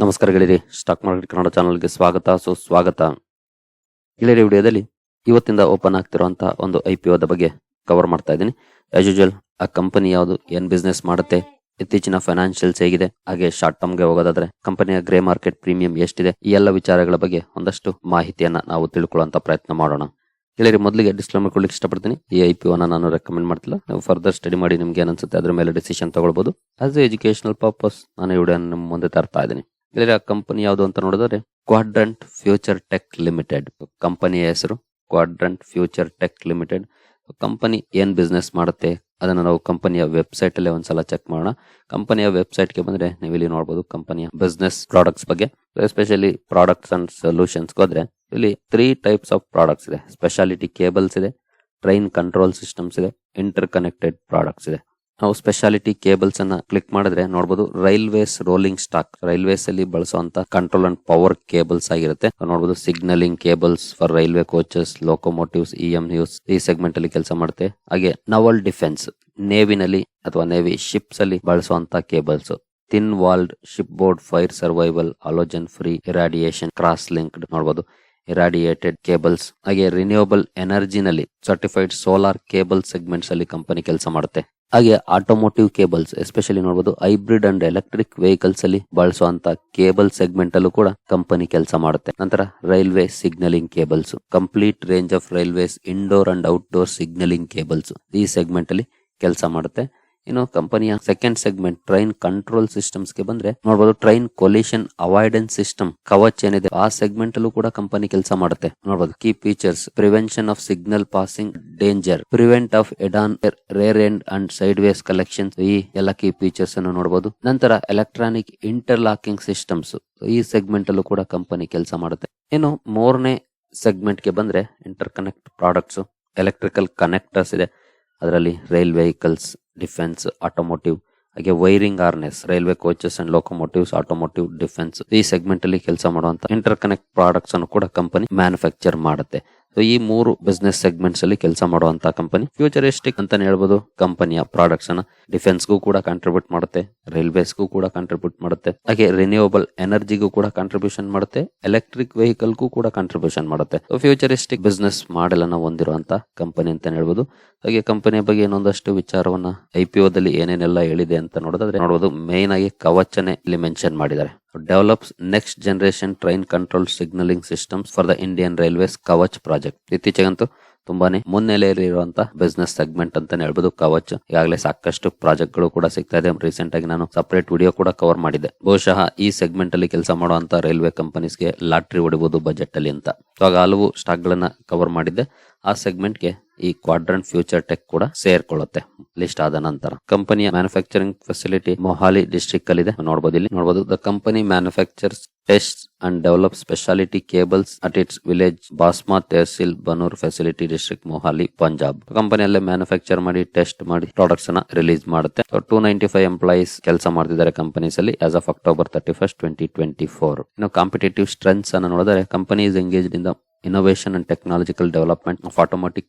ನಮಸ್ಕಾರ ಗೆಳೆಯರಿ stock market Kannada ಚಾನಲ್ಗೆ ಸ್ವಾಗತ, ಸುಸ್ವಾಗತ. ಗೆಳೆಯರಿ, ವಿಡಿಯೋದಲ್ಲಿ ಇವತ್ತಿಂದ ಓಪನ್ ಆಗ್ತಿರುವಂತಹ ಒಂದು ಐ ಪಿ ಒದ ಬಗ್ಗೆ ಕವರ್ ಮಾಡ್ತಾ ಇದ್ದೀನಿ. ಆಸ್ ಯೂಜಲ್ ಆ ಕಂಪನಿ ಯಾವುದು, ಏನ್ ಬಿಸ್ನೆಸ್ ಮಾಡುತ್ತೆ, ಇತ್ತೀಚಿನ ಫೈನಾನ್ಷಿಯಲ್ಸ್ ಹೇಗಿದೆ, ಹಾಗೆ ಶಾರ್ಟ್ ಟರ್ಮ್ಗೆ ಹೋಗೋದಾದ್ರೆ ಕಂಪನಿಯ ಗ್ರೇ ಮಾರ್ಕೆಟ್ ಪ್ರೀಮಿಯಂ ಎಷ್ಟಿದೆ, ಈ ಎಲ್ಲ ವಿಚಾರಗಳ ಬಗ್ಗೆ ಒಂದಷ್ಟು ಮಾಹಿತಿಯನ್ನ ನಾವು ತಿಳ್ಕೊಳ್ಳುವಂತ ಪ್ರಯತ್ನ ಮಾಡೋಣ. ಗೆಳೆಯರಿ, ಮೊದಲಿಗೆ ಡಿಸ್ಕ್ಲೇಮರ್ ಕೊಡ್ಲಿಕ್ಕೆ ಇಷ್ಟಪಡ್ತೀನಿ. ಈ ಐ ಪಿ ಒನ ನಾನು ರೆಕಮೆಂಡ್ ಮಾಡ್ತಿಲ್ಲ. ನೀವು ಫರ್ದರ್ ಸ್ಟಡಿ ಮಾಡಿ ನಿಮ್ಗೆ ಏನನ್ಸುತ್ತೆ ಅದ್ರ ಮೇಲೆ ಡಿಸಿಷನ್ ತಗೊಳ್ಬಹುದು ಆಸ್ ಎಜುಕೇಶನಲ್ ಪರ್ಪಸ್ ನಾನು ವಿಡಿಯೋ ನಿಮ್ಮ ಮುಂದೆ ತರ್ತಾ ಇದ್ದೀನಿ. ಇದರ ಕಂಪನಿ ಯಾವುದು ಅಂತ ನೋಡಿದ್ರೆ ಕ್ವಾಡ್ರಂಟ್ ಫ್ಯೂಚರ್ ಟೆಕ್ ಲಿಮಿಟೆಡ್ ಕಂಪನಿಯ ಹೆಸರು Quadrant Future Tech Limited company ಏನ್ ಬಿಸ್ನೆಸ್ ಮಾಡುತ್ತೆ ಅದನ್ನ ನಾವು ಕಂಪನಿಯ ವೆಬ್ಸೈಟ್ ಅಲ್ಲೇ ಒಂದ್ಸಲ ಚೆಕ್ ಮಾಡೋಣ. ಕಂಪನಿಯ ವೆಬ್ಸೈಟ್ಗೆ ಬಂದ್ರೆ ನೀವು ಇಲ್ಲಿ ನೋಡಬಹುದು ಕಂಪನಿಯ ಬಿಸ್ನೆಸ್ ಪ್ರಾಡಕ್ಟ್ಸ್ ಬಗ್ಗೆ. ಎಸ್ಪೆಷಲಿ ಪ್ರಾಡಕ್ಟ್ಸ್ ಅಂಡ್ ಸೊಲ್ಯೂಷನ್ಸ್ ಹೋದ್ರೆ ಇಲ್ಲಿ ತ್ರೀ ಟೈಪ್ಸ್ ಆಫ್ ಪ್ರಾಡಕ್ಟ್ಸ್ ಇದೆ. ಸ್ಪೆಷಾಲಿಟಿ ಕೇಬಲ್ಸ್ ಇದೆ ಟ್ರೈನ್ ಕಂಟ್ರೋಲ್ ಸಿಸ್ಟಮ್ಸ್ ಇದೆ ಇಂಟರ್ ಕನೆಕ್ಟೆಡ್ ಪ್ರಾಡಕ್ಟ್ಸ್ ಇದೆ. ನಾವು ಸ್ಪೆಷಾಲಿಟಿ ಕೇಬಲ್ಸ್ ಅನ್ನ ಕ್ಲಿಕ್ ಮಾಡಿದ್ರೆ ನೋಡಬಹುದು ರೈಲ್ವೇಸ್ ರೋಲಿಂಗ್ ಸ್ಟಾಕ್ ರೈಲ್ವೇಸ್ ಅಲ್ಲಿ ಬಳಸುವಂತ ಕಂಟ್ರೋಲ್ ಅಂಡ್ ಪವರ್ ಕೇಬಲ್ಸ್ ಆಗಿರುತ್ತೆ. ನೋಡಬಹುದು signalling cables for railway coaches locomotives E M Us ಈ ಸೆಗ್ಮೆಂಟ್ ಅಲ್ಲಿ ಕೆಲಸ ಮಾಡುತ್ತೆ. ಹಾಗೆ ನವಲ್ ಡಿಫೆನ್ಸ್ ನೇವಿನಲ್ಲಿ ಅಥವಾ ನೇವಿ ಶಿಪ್ಸ್ ಅಲ್ಲಿ ಬಳಸುವಂತ cables thin walled shipboard fire survival halogen free irradiation cross linked ನೋಡಬಹುದು ಇರಾಡಿಯೇಟೆಡ್ ಕೇಬಲ್ಸ್ ಹಾಗೆ ರಿನ್ಯೂವಬಲ್ ಎನರ್ಜಿನಲ್ಲಿ ಸರ್ಟಿಫೈಡ್ ಸೋಲಾರ್ ಕೇಬಲ್ ಸೆಗ್ಮೆಂಟ್ಸ್ ಅಲ್ಲಿ ಕಂಪನಿ ಕೆಲಸ ಮಾಡುತ್ತೆ. ಹಾಗೆ ಆಟೋಮೋಟಿವ್ ಕೇಬಲ್ಸ್ ಎಸ್ಪೆಷಲಿ ನೋಡಬಹುದು ಹೈಬ್ರಿಡ್ ಅಂಡ್ ಎಲೆಕ್ಟ್ರಿಕ್ ವೆಹಿಕಲ್ಸ್ ಅಲ್ಲಿ ಬಳಸುವಂತ ಕೇಬಲ್ ಸೆಗ್ಮೆಂಟ್ ಅಲ್ಲೂ ಕೂಡ ಕಂಪನಿ ಕೆಲಸ ಮಾಡುತ್ತೆ. ನಂತರ railway signalling cables complete range of railways indoor and outdoor signalling cables ಈ ಸೆಗ್ಮೆಂಟ್ ಅಲ್ಲಿ ಕೆಲಸ ಮಾಡುತ್ತೆ. ಇನ್ನು ಕಂಪನಿಯ ಸೆಕೆಂಡ್ ಸೆಗ್ಮೆಂಟ್ ಟ್ರೈನ್ ಕಂಟ್ರೋಲ್ ಸಿಸ್ಟಮ್ಸ್ಗೆ ಬಂದ್ರೆ ನೋಡಬಹುದು train collision avoidance system Kavach ಏನಿದೆ, ಆ ಸೆಗ್ಮೆಂಟ್ ಅಲ್ಲೂ ಕೂಡ ಕಂಪನಿ ಕೆಲಸ ಮಾಡುತ್ತೆ. ನೋಡಬಹುದು key features prevention of signal passing danger prevent of head on rear end and sideways collection ಈ ಎಲ್ಲ ಕೀ ಫೀಚರ್ಸ್ ಅನ್ನು ನೋಡಬಹುದು ನಂತರ ಎಲೆಕ್ಟ್ರಾನಿಕ್ ಇಂಟರ್ ಲಾಕಿಂಗ್ ಸಿಸ್ಟಮ್ಸ್ ಈ ಸೆಗ್ಮೆಂಟ್ ಅಲ್ಲೂ ಕೂಡ ಕಂಪನಿ ಕೆಲಸ ಮಾಡುತ್ತೆ. ಇನ್ನು ಮೂರನೇ ಸೆಗ್ಮೆಂಟ್ಗೆ ಬಂದ್ರೆ interconnect products electrical connectors ಇದೆ. ಅದರಲ್ಲಿ ರೈಲ್ ವೆಹಿಕಲ್ಸ್ ಡಿಫೆನ್ಸ್ ಆಟೋಮೋಟಿವ್ ಹಾಗೆ wiring harness railway coaches and locomotives automotive defence ಈ ಸೆಗ್ಮೆಂಟ್ ಅಲ್ಲಿ ಕೆಲಸ ಮಾಡುವಂತ ಇಂಟರ್ ಕನೆಕ್ಟ್ ಪ್ರಾಡಕ್ಟ್ಸ್ ಅನ್ನು ಕೂಡ ಕಂಪನಿ ಮ್ಯಾನುಫ್ಯಾಕ್ಚರ್ ಮಾಡುತ್ತೆ. ಸೊ ಈ ಮೂರು ಬಿಸ್ನೆಸ್ ಸೆಗ್ಮೆಂಟ್ಸ್ ಅಲ್ಲಿ ಕೆಲಸ ಮಾಡುವಂತ ಕಂಪನಿ ಫ್ಯೂಚರಿಸ್ಟಿಕ್ ಅಂತಾನೆ ಹೇಳ್ಬೋದು. ಕಂಪನಿಯ ಪ್ರಾಡಕ್ಟ್ಸ್ ಅನ್ನ ಡಿಫೆನ್ಸ್ಗೂ ಕೂಡ ಕಾಂಟ್ರಿಬ್ಯೂಟ್ ಮಾಡುತ್ತೆ ರೈಲ್ವೇಸ್ಗೂ ಕೂಡ ಕಾಂಟ್ರಿಬ್ಯೂಟ್ ಮಾಡುತ್ತೆ. ಹಾಗೆ ರಿನ್ಯೂವಬಲ್ ಎನರ್ಜಿಗೂ ಕೂಡ ಕಾಂಟ್ರಿಬ್ಯೂಷನ್ ಮಾಡುತ್ತೆ ಎಲೆಕ್ಟ್ರಿಕ್ ವೆಹಿಕಲ್ಗೂ ಕೂಡ ಕಾಂಟ್ರಿಬ್ಯೂಷನ್ ಮಾಡುತ್ತೆ. ಸೊ ಫ್ಯೂಚರಿಸ್ಟಿಕ್ ಬಿಸ್ನೆಸ್ ಮಾಡೆಲ್ ಅನ್ನ ಹೊಂದಿರುವಂತ ಕಂಪನಿ ಅಂತ ಹೇಳ್ಬೋದು. ಹಾಗೆ ಕಂಪನಿಯ ಬಗ್ಗೆ ಇನ್ನೊಂದಷ್ಟು ವಿಚಾರವನ್ನ ಐ ಪಿ ದಲ್ಲಿ ಏನೇನೆಲ್ಲ ಹೇಳಿದೆ ಅಂತ ನೋಡೋದಾದ್ರೆ ನೋಡಬಹುದು ಮೇನ್ ಆಗಿ ಕವಚನೆ ಇಲ್ಲಿ ಮೆನ್ಷನ್ ಮಾಡಿದ್ದಾರೆ. Develops next generation train control signalling systems for the Indian railways Kavach project ಇತ್ತೀಚೆಗಂತೂ ತುಂಬಾನೇ ಮುನ್ನೆಲೆಯಲ್ಲಿ ಇರುವಂತಹ ಬಿಸ್ನೆಸ್ ಸೆಗ್ಮೆಂಟ್ ಅಂತಾನೆ ಹೇಳ್ಬೋದು. ಕವಚ್ ಈಗಾಗಲೇ ಸಾಕಷ್ಟು ಪ್ರಾಜೆಕ್ಟ್ಗಳು ಕೂಡ ಸಿಗ್ತಾ ಇದೆ. ರೀಸೆಂಟ್ ಆಗಿ ನಾನು ಸಪರೇಟ್ ವಿಡಿಯೋ ಕೂಡ ಕವರ್ ಮಾಡಿದೆ ಬಹುಶಃ ಈ ಸೆಗ್ಮೆಂಟ್ ಅಲ್ಲಿ ಕೆಲಸ ಮಾಡುವಂತ ರೈಲ್ವೆ ಕಂಪನೀಸ್ಗೆ ಲಾಟ್ರಿ ಹೊಡಿಬಹುದು ಬಜೆಟ್ ಅಲ್ಲಿ ಅಂತ. ಇವಾಗ ಹಲವು ಸ್ಟಾಕ್ ಗಳನ್ನ ಕವರ್ ಮಾಡಿದ್ದೆ. ಆ ಸೆಗ್ಮೆಂಟ್ಗೆ ಈ ಕ್ವಾಡ್ರಂಟ್ ಫ್ಯೂಚರ್ ಟೆಕ್ ಕೂಡ ಸೇರ್ಕೊಳ್ಳುತ್ತೆ. ಲಿಸ್ಟ್ ಆದ ನಂತರ. ಕಂಪನಿಯ ಮ್ಯಾನುಫ್ಯಾಕ್ಚರಿಂಗ್ ಫೆಸಿಲಿಟಿ ಮೊಹಾಲಿ ಡಿಸ್ಟ್ರಿಕ್ಟ್ ಅಲ್ಲಿ ಇದೆ. ನೋಡಬಹುದು ಇಲ್ಲಿ. ನೋಡಬಹುದು the company manufactures test and develop specialty cables at its village Basma tehsil Banur facility district Mohali Punjab ಕಂಪನಿಯಲ್ಲೇ manufacture ಮಾಡಿ ಟೆಸ್ಟ್ ಮಾಡಿ ಪ್ರಾಡಕ್ಟ್ಸ್ ಅನ್ನ ರಿಲೀಸ್ ಮಾಡುತ್ತೆ. ಟೂ ನೈಂಟಿ ಫೈವ್ ಎಂಪ್ಲಾಯೀಸ್ ಕೆಲಸ ಮಾಡ್ತಿದ್ದಾರೆ ಕಂಪನೀಸ್ ಅಲ್ಲಿ as of October thirty first twenty twenty four ಇನ್ನು competitive strengths ಅನ್ನು ನೋಡಿದರೆ company is engage in the innovation and technological development of automatic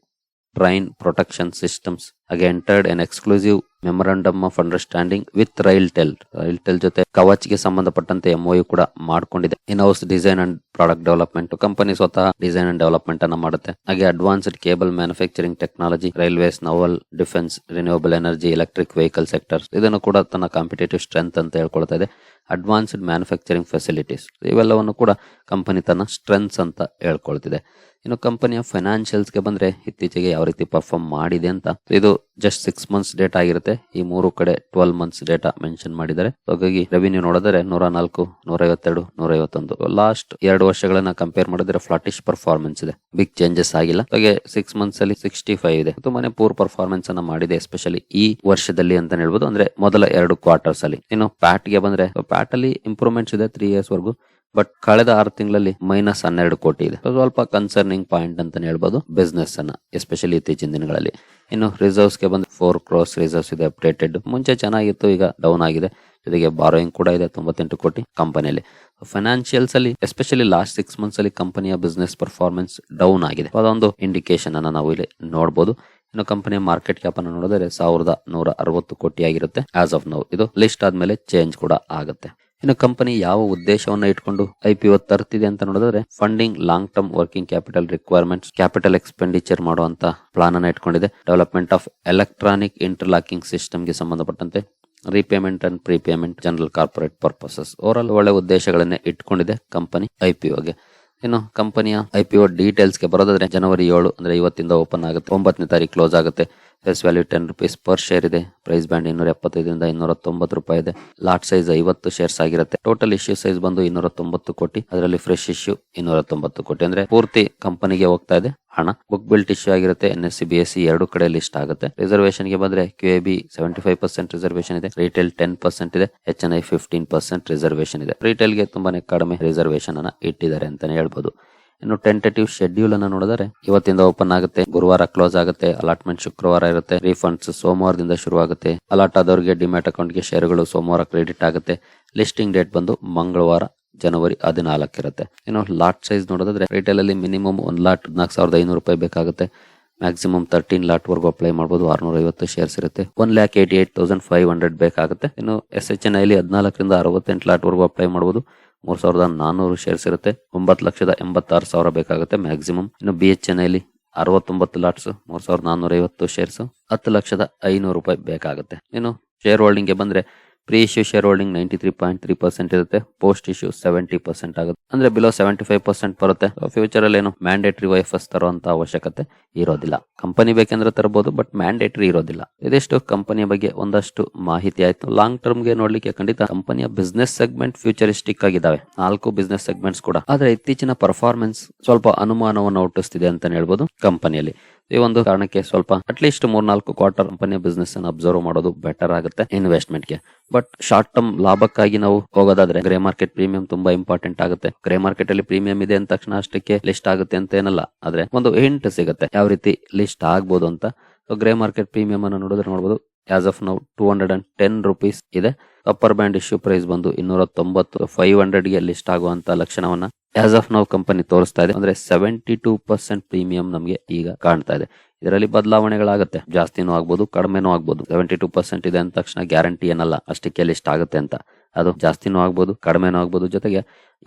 train protection systems. ಹಾಗೆ entered an exclusive memorandum of understanding with RailTel RailTel ಜೊತೆ ಕವಚ್ಗೆ ಸಂಬಂಧಪಟ್ಟಂತೆ MOU ಕೂಡ ಮಾಡ್ಕೊಂಡಿದೆ. In house design and product development company ಸ್ವತಃ design and development ಅನ್ನ ಮಾಡುತ್ತೆ. ಹಾಗೆ advanced cable manufacturing technology railways naval defence renewable energy electric vehicle sector ಇದನ್ನು ಕೂಡ ತನ್ನ ಕಾಂಪಿಟೇಟಿವ್ ಸ್ಟ್ರೆಂತ್ ಅಂತ ಹೇಳ್ಕೊಳ್ತಾ ಇದೆ. Advanced manufacturing facilities. ಇವೆಲ್ಲವನ್ನು ಕೂಡ ಕಂಪನಿ ತನ್ನ ಸ್ಟ್ರೆಂತ್ಸ್ ಅಂತ ಹೇಳ್ಕೊಳ್ತಿದೆ. ಇನ್ನು ಕಂಪನಿಯ ಫೈನಾನ್ಷಿಯಲ್ಸ್ಗೆ ಬಂದ್ರೆ ಇತ್ತೀಚೆಗೆ ಯಾವ ರೀತಿ ಪರ್ಫಾರ್ಮ್ ಮಾಡಿದೆ ಅಂತ. ಇದು ಜಸ್ಟ್ ಸಿಕ್ಸ್ ಮಂತ್ಸ್ ಡೇಟಾ ಆಗಿರುತ್ತೆ. ಈ ಮೂರು ಕಡೆ ಟ್ವೆಲ್ ಮಂತ್ಸ್ ಡೇಟಾ ಮೆನ್ಷನ್ ಮಾಡಿದ್ದಾರೆ. ಹಾಗಾಗಿ ರೆವಿನ್ಯೂ ನೋಡಿದ್ರೆ ನೂರ ನಾಲ್ಕು, ನೂರ ಐವತ್ತೆರಡು, ನೂರ ಐವತ್ತೊಂದು. ಲಾಸ್ಟ್ ಎರಡು ವರ್ಷಗಳನ್ನ ಕಂಪೇರ್ ಮಾಡಿದ್ರೆ ಫ್ಲಾಟಿಶ್ ಪರ್ಫಾರ್ಮೆನ್ಸ್ ಇದೆ. ಬಿಗ್ ಚೇಂಜಸ್ ಆಗಿಲ್ಲ. ಹಾಗೆ ಸಿಕ್ಸ್ ಮಂತ್ಸ್ ಅಲ್ಲಿ ಸಿಕ್ಸ್ಟಿ ಫೈವ್ ಇದೆ. ತುಂಬಾನೇ ಪೂರ್ ಪರ್ಫಾರ್ಮೆನ್ಸ್ ಅನ್ನ ಮಾಡಿದೆ ಎಸ್ಪೆಷಲಿ ಈ ವರ್ಷದಲ್ಲಿ ಅಂತ ಹೇಳ್ಬೋದು. ಅಂದ್ರೆ ಮೊದಲ ಎರಡು ಕ್ವಾರ್ಟರ್ಸ್ ಅಲ್ಲಿ. ಇನ್ನು ಪ್ಯಾಟ್ಗೆ ಬಂದ್ರೆ ಪ್ಯಾಟ್ ಅಲ್ಲಿ ಇಂಪ್ರೂವ್ಮೆಂಟ್ಸ್ ಇದೆ ತ್ರೀ ಇಯರ್ಸ್ ವರೆಗೂ. ಬಟ್ ಕಳೆದ ಆರು ತಿಂಗಳಲ್ಲಿ ಮೈನಸ್ ಹನ್ನೆರಡು ಕೋಟಿ ಇದೆ. ಸ್ವಲ್ಪ ಕನ್ಸರ್ನಿಂಗ್ ಪಾಯಿಂಟ್ ಅಂತ ಹೇಳ್ಬೋದು ಬಿಸ್ನೆಸ್ ಅನ್ನ ಎಸ್ಪೆಷಲಿ ಇತ್ತೀಚಿನ ದಿನಗಳಲ್ಲಿ. ಇನ್ನು ರಿಸರ್ವ್ಸ್ಗೆ ಬಂದು ಫೋರ್ ಕ್ರೋಸ್ ರಿಸರ್ವ್ಸ್ ಇದೆ ಅಪ್ಡೇಟೆಡ್ ಮುಂಚೆ ಚೆನ್ನಾಗಿತ್ತು, ಈಗ ಡೌನ್ ಆಗಿದೆ. ಜೊತೆಗೆ ಬಾರೋಯಿಂಗ್ ಕೂಡ ಇದೆ, ತೊಂಬತ್ತೆಂಟು ಕೋಟಿ ಕಂಪನಿಯಲ್ಲಿ ಫೈನಾನ್ಷಿಯಲ್ಸ್ ಅಲ್ಲಿ ಎಸ್ಪೆಷಲಿ ಲಾಸ್ಟ್ ಸಿಕ್ಸ್ ಮಂತ್ಸ್ ಅಲ್ಲಿ ಕಂಪನಿಯ ಬಿಸ್ನೆಸ್ ಪರ್ಫಾರ್ಮೆನ್ಸ್ ಡೌನ್ ಆಗಿದೆ. ಅದೊಂದು ಇಂಡಿಕೇಶನ್ ಅನ್ನ ನಾವು ಇಲ್ಲಿ ನೋಡಬಹುದು ಇನ್ನು ಕಂಪನಿಯ ಮಾರ್ಕೆಟ್ ಕ್ಯಾಪ್ ಅನ್ನು ನೋಡಿದ್ರೆ ಸಾವಿರದ ನೂರ ಅರವತ್ತು ಕೋಟಿ ಆಗಿರುತ್ತೆ ಆಸ್ ಆಫ್ ನೌ ಇದು ಲಿಸ್ಟ್ ಆದ್ಮೇಲೆ ಚೇಂಜ್ ಕೂಡ ಆಗುತ್ತೆ. ಇನ್ನು ಕಂಪನಿ ಯಾವ ಉದ್ದೇಶವನ್ನು ಇಟ್ಕೊಂಡು ಐ ಪಿ ತರ್ತಿದೆ ಅಂತ ನೋಡಿದ್ರೆ funding long term working capital requirements, capital expenditure ಮಾಡುವಂತ ಪ್ಲಾನ್ ಅನ್ನು ಇಟ್ಕೊಂಡಿದೆ. ಡೆವಲಪ್ಮೆಂಟ್ ಆಫ್ ಎಲೆಕ್ಟ್ರಾನಿಕ್ ಇಂಟರ್ಲಾಕಿಂಗ್ ಸಿಸ್ಟಮ್ಗೆ ಸಂಬಂಧಪಟ್ಟಂತೆ repayment and prepayment general corporate purposes. Over ಒಳ್ಳೆ ಉದ್ದೇಶಗಳನ್ನೇ ಇಟ್ಕೊಂಡಿದೆ ಕಂಪನಿ ಐ ಪಿ ಇನ್ನು ಕಂಪನಿಯ ಐ ಪಿ ಒ ಡೀಟೇಲ್ಸ್ಗೆ ಬರೋದಾದ್ರೆ ಜನವರಿ ಏಳು ಅಂದ್ರೆ ಇವತ್ತಿಂದ ಓಪನ್ ಆಗುತ್ತೆ. ಒಂಬತ್ತನೇ ತಾರೀಕು ಕ್ಲೋಸ್ ಆಗುತ್ತೆ. Face value ten rupees per share ಇದೆ. ಪ್ರೈಸ್ ಬ್ಯಾಂಡ್ ಇನ್ನೂರ ಎಪ್ಪತ್ತೈದರಿಂದ ಇನ್ನೂರ ತೊಂಬತ್ತು ರೂಪಾಯಿ ಇದೆ. ಲಾಟ್ ಸೈಜ್ ಐವತ್ತು ಶೇರ್ಸ್ ಆಗಿರುತ್ತೆ. ಟೋಟಲ್ ಇಶ್ಯೂ ಸೈಜ್ ಬಂದು ಇನ್ನೂರ ತೊಂಬತ್ತು ಕೋಟಿ. ಅದರಲ್ಲಿ ಫ್ರೆಶ್ ಇಶ್ಯೂ ಇನ್ನೂರ ತೊಂಬತ್ತು ಕೋಟಿ. ಅಂದ್ರೆ ಪೂರ್ತಿ ಕಂಪನಿಗೆ ಹೋಗ್ತಾ ಇದೆ. ಹಣ ಬುಕ್ ಬಿಲ್ಟ್ ಇಶ್ಯೂ ಆಗಿರುತ್ತೆ. N S C B S C ಎರಡು ಕಡೆ ಲಿಸ್ಟ್ ಆಗುತ್ತೆ. ರಿಸರ್ವೇಶನ್ಗೆ ಬಂದ್ರೆ Q A B seventy five percent reservation ಇದೆ. ರಿಟೇಲ್ ಟೆನ್ ಪರ್ಸೆಂಟ್ ಇದೆ. H N I fifteen percent reservation ಇದೆ. ರಿಟೇಲ್ಗೆ ತುಂಬಾನೇ ಕಡಿಮೆ ರಿಸರ್ವೇಶನ್ ಅನ್ನ ಇಟ್ಟಿದ್ದಾರೆ ಅಂತಾನೆ ಹೇಳ್ಬೋದು. ಇನ್ನು ಟೆಂಟೇಟಿವ್ ಶೆಡ್ಯೂಲ್ ಅನ್ನ ನೋಡಿದರೆ ಇವತ್ತಿಂದ ಓಪನ್ ಆಗುತ್ತೆ. ಗುರುವಾರ ಕ್ಲೋಸ್ ಆಗುತ್ತೆ. ಅಲಾಟ್ಮೆಂಟ್ ಶುಕ್ರವಾರ ಇರುತ್ತೆ. ರೀಫಂಡ್ಸ್ ಸೋಮವಾರದಿಂದ ಶುರುವಾಗುತ್ತೆ. ಅಲಾಟ್ ಆದವರಿಗೆ ಡಿಮ್ಯಾಟ್ ಅಕೌಂಟ್ಗೆ ಶೇರುಗಳು ಸೋಮವಾರ ಕ್ರೆಡಿಟ್ ಆಗುತ್ತೆ. ಲಿಸ್ಟಿಂಗ್ ಡೇಟ್ ಬಂದು ಮಂಗಳವಾರ ಜನವರಿ ಹದಿನಾಲ್ಕಿರುತ್ತೆ ಇನ್ನು ಲಾಟ್ ಸೈಜ್ ನೋಡೋದಾದ್ರೆ ರಿಟೇಲ್ ಅಲ್ಲಿ ಮಿನಿಮಮ್ ಒಂದು ಲಾಟ್ ನಾಲ್ಕು ಸಾವಿರದ ಐನೂರು ರೂಪಾಯಿ ಬೇಕಾಗುತ್ತೆ. ಮ್ಯಾಕ್ಸಿಮಮ್ ತರ್ಟೀನ್ ಲಾಟ್ ವರೆಗೂ ಅಪ್ಲೈ ಮಾಡಬಹುದು ಆರ್ನೂರ ಐವತ್ತು ಶೇರ್ಸ್ ಇರುತ್ತೆ. One lakh eighty eight thousand five hundred ಬೇಕಾಗುತ್ತೆ. ಇನ್ನು ಎಸ್ ಎಚ್ ಎನ್ ಐಲಿ ಹದಿನಾಲ್ಕರಿಂದ ಅರವತ್ತೆಂಟು ಲಾಟ್ ವರೆಗೂ ಅಪ್ಲೈ ಮಾಡಬಹುದು ಮೂರ್ ಸಾವಿರದ ನಾನ್ನೂರು ಶೇರ್ಸ್ ಇರುತ್ತೆ. ಒಂಬತ್ತು ಲಕ್ಷದ ಎಂಬತ್ತಾರು ಸಾವಿರ ಬೇಕಾಗುತ್ತೆ ಮ್ಯಾಕ್ಸಿಮಮ್ ಇನ್ನು ಬಿ ಎಚ್ ಎನ್ ಐಲಿ ಅರವತ್ತೊಂಬತ್ತು ಲಾಟ್ಸ್ ಮೂರ್ ಸಾವಿರದ ನಾನ್ನೂರ ಐವತ್ತು ಶೇರ್ಸ್ ಹತ್ತು ಲಕ್ಷದ ಐನೂರು ರೂಪಾಯಿ ಬೇಕಾಗುತ್ತೆ. ಇನ್ನು ಶೇರ್ ಹೋಲ್ಡಿಂಗ್ಗೆ ಬಂದ್ರೆ pre issue shareholding ninety three point three percent ಇರುತ್ತೆ ಪೋಸ್ಟ್ ಇಶ್ಯೂ ಸೆವೆಂಟಿ ಪರ್ಸೆಂಟ್ ಆಗುತ್ತೆ. ಅಂದ್ರೆ ಬಿಲೋ ಸೆವೆಂಟಿ ಫೈವ್ ಪರ್ಸೆಂಟ್ ಬರುತ್ತೆ ಫ್ಯೂಚರ್ ಅಲ್ಲಿ ಏನು ಮ್ಯಾಂಡೇಟರಿ ವೈಫಸ್ ತರುವಂತ ಅವಶ್ಯಕತೆ ಇರೋದಿಲ್ಲ. ಕಂಪನಿ ಬೇಕೆಂದ್ರೆ ತರಬಹುದು ಬಟ್ ಮ್ಯಾಂಡೇಟರಿ ಇರೋದಿಲ್ಲ. ಇದಿಷ್ಟು ಕಂಪನಿಯ ಬಗ್ಗೆ ಒಂದಷ್ಟು ಮಾಹಿತಿ ಆಯ್ತು. ಲಾಂಗ್ ಟರ್ಮ್ಗೆ ನೋಡ್ಲಿಕ್ಕೆ ಖಂಡಿತ ಕಂಪನಿಯ ಬಿಸ್ನೆಸ್ ಸೆಗ್ಮೆಂಟ್ ಫ್ಯೂಚರಿಸ್ಟಿಕ್ ಆಗಿದಾವೆ. ನಾಲ್ಕು ಬಿಸ್ನೆಸ್ ಸೆಗ್ಮೆಂಟ್ಸ್ ಕೂಡ. ಆದ್ರೆ ಇತ್ತೀಚಿನ ಪರ್ಫಾರ್ಮೆನ್ಸ್ ಸ್ವಲ್ಪ ಅನುಮಾನವನ್ನು ಹುಟ್ಟಿಸ್ತಿದೆ ಅಂತ ಹೇಳ್ಬೋದು ಕಂಪನಿಯಲ್ಲಿ ಈ ಒಂದು ಕಾರಣಕ್ಕೆ ಸ್ವಲ್ಪ ಅಟ್ಲೀಸ್ಟ್ ಮೂರ್ನಾಲ್ಕು ಕ್ವಾರ್ಟರ್ ಕಂಪನಿಯ ಬಿಸ್ನೆಸ್ ಅನ್ನು ಅಬ್ಸರ್ವ್ ಮಾಡೋದು ಬೆಟರ್ ಆಗುತ್ತೆ ಇನ್ವೆಸ್ಟ್ಮೆಂಟ್ಗೆ. ಬಟ್ ಶಾರ್ಟ್ ಟರ್ಮ್ ಲಾಭಕ್ಕಾಗಿ ನಾವು ಹೋಗೋದಾದ್ರೆ ಗ್ರೇ ಮಾರ್ಕೆಟ್ ಪ್ರೀಮಿಯಂ ತುಂಬಾ ಇಂಪಾರ್ಟೆಂಟ್ ಆಗುತ್ತೆ. ಗ್ರೇ ಮಾರ್ಕೆಟ್ ಅಲ್ಲಿ ಪ್ರೀಮಿಯಂ ಇದೆ ಅಂದ ತಕ್ಷಣ ಅಷ್ಟಕ್ಕೆ ಲಿಸ್ಟ್ ಆಗುತ್ತೆ ಅಂತ ಏನಲ್ಲ. ಆದ್ರೆ ಒಂದು ಹಿಂಟ್ ಸಿಗುತ್ತೆ ಯಾವ ರೀತಿ ಲಿಸ್ಟ್ ಆಗ್ಬೋದು ಅಂತ. ಗ್ರೇ ಮಾರ್ಕೆಟ್ ಪ್ರೀಮಿಯಂ ಅನ್ನು ನೋಡಿದ್ರೆ ನೋಡಬಹುದು as of now two hundred and ten rupees ಇದೆ. ಅಪ್ಪರ್ ಬ್ಯಾಂಡ್ ಇಶ್ಯೂ ಪ್ರೈಸ್ ಬಂದು ಇನ್ನೂರ ತೊಂಬತ್ತು ಫೈವ್ ಹಂಡ್ರೆಡ್ಗೆ ಲಿಸ್ಟ್ ಆಗುವಂತ ಲಕ್ಷಣವನ್ನ ಆಸ್ ಆಫ್ ನೌ ಕಂಪನಿ ತೋರಿಸ್ತಾ ಇದೆ. ಅಂದ್ರೆ ಸೆವೆಂಟಿ ಟೂ ಪರ್ಸೆಂಟ್ ಪ್ರೀಮಿಯಂ ನಮಗೆ ಈಗ ಕಾಣ್ತಾ ಇದೆ. ಇದರಲ್ಲಿ ಬದಲಾವಣೆಗಳಾಗುತ್ತೆ. ಜಾಸ್ತಿನೂ ಆಗ್ಬೋದು, ಕಡಿಮೆನೂ ಆಗ್ಬೋದು. ಸೆವೆಂಟಿ ಟೂ ಪರ್ಸೆಂಟ್ ಇದೆ ಅಂದ ತಕ್ಷಣ ಗ್ಯಾರಂಟಿ ಏನಲ್ಲ ಅಷ್ಟಕ್ಕೆ ಲಿಸ್ಟ್ ಆಗುತ್ತೆ ಅಂತ. ಅದು ಜಾಸ್ತಿನೂ ಆಗ್ಬೋದು, ಕಡಿಮೆನೂ ಆಗ್ಬೋದು. ಜೊತೆಗೆ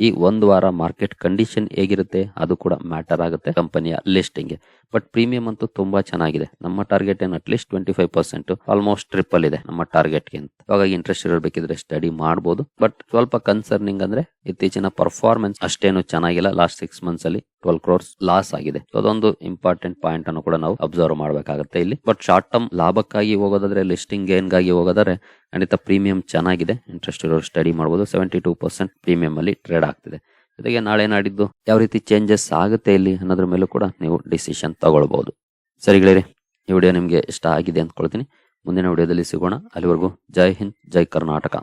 ಈ ಒಂದು ವಾರ ಮಾರ್ಕೆಟ್ ಕಂಡೀಷನ್ ಹೇಗಿರುತ್ತೆ, ಅದು ಕೂಡ ಮ್ಯಾಟರ್ ಆಗುತ್ತೆ ಕಂಪನಿಯ ಲಿಸ್ಟಿಂಗ್ ಬಟ್ ಪ್ರೀಮಿಯಂ ಅಂತೂ ತುಂಬಾ ಚೆನ್ನಾಗಿದೆ. ನಮ್ಮ ಟಾರ್ಗೆಟ್ ಏನು at least twenty five percent almost triple ಇದೆ ನಮ್ಮ ಟಾರ್ಗೆಟ್ಗೆ ಅಂತ. ಹಾಗಾಗಿ ಇಂಟ್ರೆಸ್ಟ್ ಇರಬೇಕಿದ್ರೆ ಸ್ಟಡಿ ಮಾಡಬಹುದು ಬಟ್ ಸ್ವಲ್ಪ ಕನ್ಸರ್ನಿಂಗ್ ಅಂದ್ರೆ ಇತ್ತೀಚಿನ ಪರ್ಫಾರ್ಮೆನ್ಸ್ ಅಷ್ಟೇನು ಚೆನ್ನಾಗಿಲ್ಲ. ಲಾಸ್ಟ್ ಸಿಕ್ಸ್ ಮಂತ್ಸ್ ಅಲ್ಲಿ ಟ್ವೆಲ್ ಕ್ರೋರ್ಸ್ ಲಾಸ್ ಆಗಿದೆ. ಅದೊಂದು ಇಂಪಾರ್ಟೆಂಟ್ ಪಾಯಿಂಟ್ ಅನ್ನು ಕೂಡ ನಾವು ಅಬ್ಸರ್ವ್ ಮಾಡಬೇಕಾಗುತ್ತೆ ಇಲ್ಲಿ. ಬಟ್ ಶಾರ್ಟ್ ಟರ್ಮ್ ಲಾಭಕ್ಕಾಗಿ ಹೋಗೋದಾದ್ರೆ ಲಿಸ್ಟಿಂಗ್ ಗೇನ್ಗಾಗಿ ಹೋಗೋದಾದ್ರೆ ಖಂಡಿತ ಪ್ರೀಮಿಯಂ ಚೆನ್ನಾಗಿದೆ. ಇಂಟ್ರೆಸ್ಟ್ ಇರೋರು ಸ್ಟಡಿ ಮಾಡಬಹುದು ಸೆವೆಂಟಿ ಟೂ ಪರ್ಸೆಂಟ್ ಪ್ರೀಮಿಯಂ ಅಲ್ಲಿ ಟ್ರೇಡ್ ಆಗ್ತಿದೆ. ಜೊತೆಗೆ ನಾಳೆ ನಾಡಿದ್ದು ಯಾವ ರೀತಿ ಚೇಂಜಸ್ ಆಗುತ್ತೆ ಇಲ್ಲಿ ಅನ್ನೋದ್ರ ಮೇಲೂ ಕೂಡ ನೀವು ಡಿಸಿಷನ್ ತಗೊಳ್ಬಹುದು ಸರಿ ಗೆಳೆಯರೆ, ಈ ವಿಡಿಯೋ ನಿಮಗೆ ಇಷ್ಟ ಆಗಿದೆ ಅಂದ್ಕೊಳ್ತೀನಿ. ಮುಂದಿನ ವಿಡಿಯೋದಲ್ಲಿ ಸಿಗೋಣ. ಅಲ್ಲಿವರೆಗೂ ಜೈ ಹಿಂದ್, ಜೈ ಕರ್ನಾಟಕ.